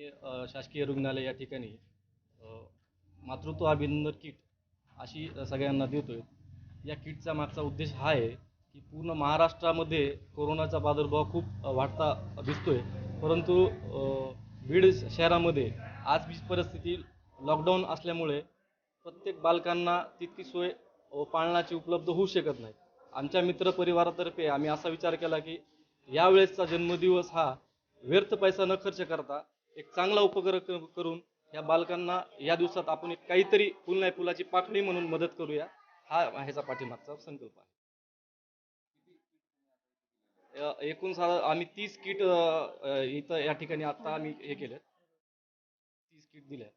शासकीय शासकीय रुग्णालय या ठिकाणी मातृत्व अभिनंदन किट अशी सगळ्यांना देतो आहे या किटचा मागचा उद्देश हा आहे की पूर्ण महाराष्ट्रामध्ये कोरोनाचा प्रादुर्भाव खूप वाढता वाढता दिसतोय. परंतु बीड शहरामध्ये आज बीज परिस्थिती लॉकडाऊन असल्यामुळे प्रत्येक बालकांना तितकी सोय पाळण्याची उपलब्ध होऊ शकत नाही. आमच्या मित्रपरिवारातर्फे आम्ही असा विचार केला की यावेळेसचा जन्मदिवस हा व्यर्थ पैसा न खर्च करता एक चांगला उपक्रम करून या बालकांना या दिवसात आपण एक काहीतरी फुल नाही फुलाची पाकळी म्हणून मदत करूया. हा ह्याचा पाठीमागचा संकल्प आहे. एकूण साधारण आम्ही तीस किट इथं या ठिकाणी आता आम्ही हे केलं तीस किट दिल्या